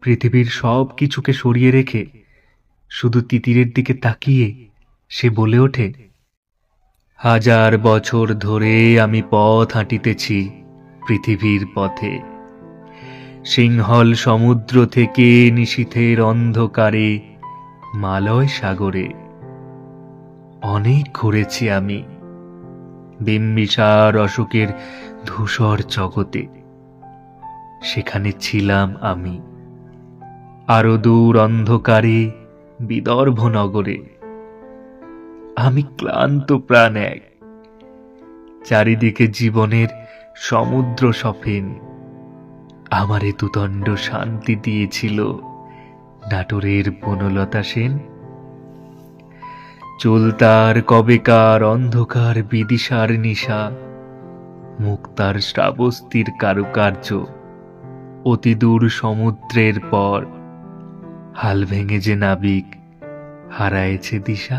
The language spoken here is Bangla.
পৃথিবীর সব কিছুকে সরিয়ে রেখে শুধু তিতিরের দিকে তাকিয়ে সে বলে ওঠে, হাজার বছর ধরে আমি পথ হাঁটিতেছি পৃথিবীর পথে। সিংহল সমুদ্র থেকে নিশীথের অন্ধকারে, মালয় সাগরে। অনেক ঘুরেছি আমি বিম্বিসার অশোকের ধূসর জগতে। সেখানে ছিলাম আমি। আরও দূর অন্ধকারে, বিদর্ভ নগরে। আমি ক্লান্ত প্রাণ এক। চারিদিকে জীবনের সমুদ্র সফেন। আমারে দুদণ্ড শান্তি দিয়েছিল নাটোরের বনলতা সেন। চুলতার কবেকার অন্ধকার বিদিশার নিশা মুক্তার শ্রাবস্তির কারুকার্য। অতি দূর সমুদ্রের পর হাল ভেঙে যে নাবিক হারায়েছে দিশা।